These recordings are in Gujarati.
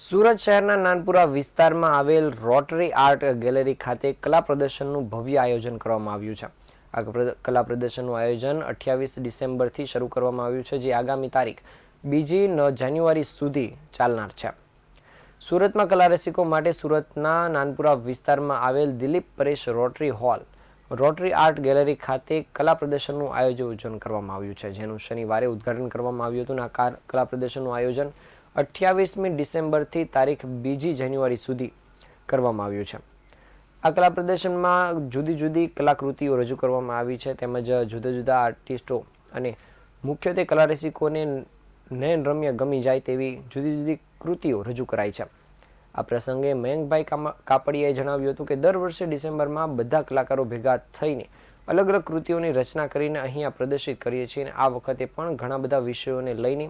સુરત શહેરના નાનપુરા વિસ્તારમાં આવેલ રોટરી આર્ટ ગેલેરી ખાતે કલા પ્રદર્શનનું ભવ્ય આયોજન કરવામાં આવ્યું છે. આ કલા પ્રદર્શનનું આયોજન અઠ્યાવીસ ડિસેમ્બરથી શરૂ કરવામાં આવ્યું છે, જે આગામી તારીખ બીજી ન જાન્યુઆરી સુધી ચાલનાર છે. સુરતમાં કલા રસિકો માટે સુરતના નાનપુરા વિસ્તારમાં આવેલ Dilip Paresh rotary hall, rotary art gallery ખાતે કલા પ્રદર્શનનું આયોજન કરવામાં આવ્યું છે, જેનું શનિવારે ઉદ્ઘાટન કરવામાં આવ્યું હતું. આ કલા પ્રદર્શનનું આયોજન અઠ્યાવીસમી ડિસેમ્બરથી તારીખ બીજી જાન્યુઆરી સુધી કરવામાં આવ્યું છે. આ કલા પ્રદર્શનમાં જુદી જુદી કલાકૃતિઓ રજૂ કરવામાં આવી છે, તેમજ જુદા જુદા આર્ટિસ્ટો અને મુખ્યત્વે કલા રસિકોને નયન રમ્ય ગમી જાય તેવી જુદી જુદી કૃતિઓ રજૂ કરાઈ છે. આ પ્રસંગે મયંકભાઈ કાપડિયાએ જણાવ્યું હતું કે દર વર્ષે ડિસેમ્બરમાં બધા કલાકારો ભેગા થઈને અલગ અલગ કૃતિઓની રચના કરીને અહીંયા પ્રદર્શિત કરીએ છીએ અને આ વખતે પણ ઘણા બધા વિષયોને લઈને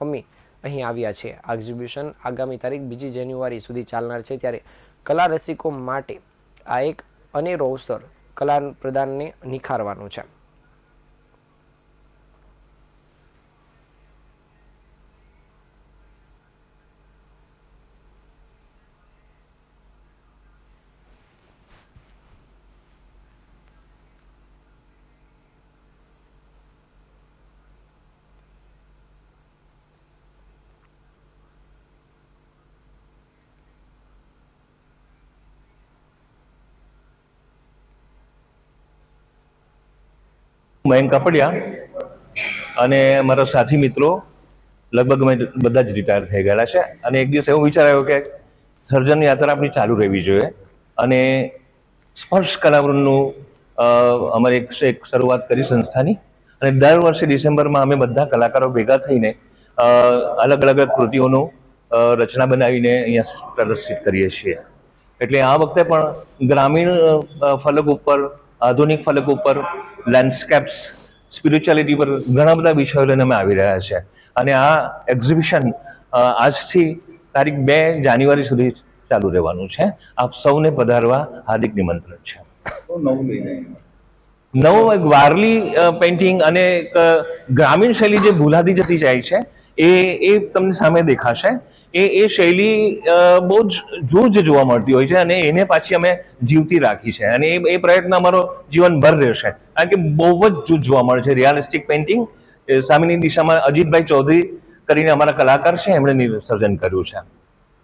અમે અહીં આવ્યા છે. આ એક્ઝિબિશન આગામી તારીખ બીજી જાન્યુઆરી સુધી ચાલનાર છે ત્યારે કલા રસિકો માટે આ એક અનેરો અવસર કલા પ્રદાનને નિખારવાનો છે. મયંક કાપડિયા અને મારા સાથી મિત્રો, લગભગ અમે બધા જ રિટાયર થઈ ગયેલા છે. અને એક દિવસ એવો વિચાર આવ્યો કે સર્જન યાત્રા આપણી ચાલુ રહેવી જોઈએ અને સ્પર્શ કલાવૃંદનું અમારે એક એક શરૂઆત કરી સંસ્થાની. અને દર વર્ષે ડિસેમ્બરમાં અમે બધા કલાકારો ભેગા થઈને અલગ અલગ કૃતિઓનું રચના બનાવીને અહીંયા પ્રદર્શિત કરીએ છીએ. એટલે આ વખતે પણ ગ્રામીણ ફલક ઉપર આધુનિક ફલક ઉપર લેન્ડસ્કેપ્સ સ્પિરિચ્યુઆલિટી પર ઘણા બધા વિષયો લઈને અમે આવી રહ્યા છે. અને આ એક્ઝિબિશન આજથી તારીખ બે જાન્યુઆરી સુધી ચાલુ રહેવાનું છે. આપ સૌને પધારવા હાર્દિક નિમંત્રણ છે. નવ એક વારલી પેઇન્ટિંગ અને એક ગ્રામીણ શૈલી જે ભૂલાતી જતી જાય છે એ એ તમને સામે દેખાશે. એ એ શૈલી બહુ જ જૂજ જોવા મળતી હોય છે અને એને પાછી અમે જીવતી રાખી છે. અને એ પ્રયત્ન અમારો જીવનભર રહેશે. કારણ કે બહુ જ જૂજ જોવા મળે છે. રિયાલિસ્ટિક પેઇન્ટિંગ સામેની દિશામાં અજીતભાઈ ચૌધરી કરીને અમારા કલાકાર છે, એમણે નિસર્જન કર્યું છે.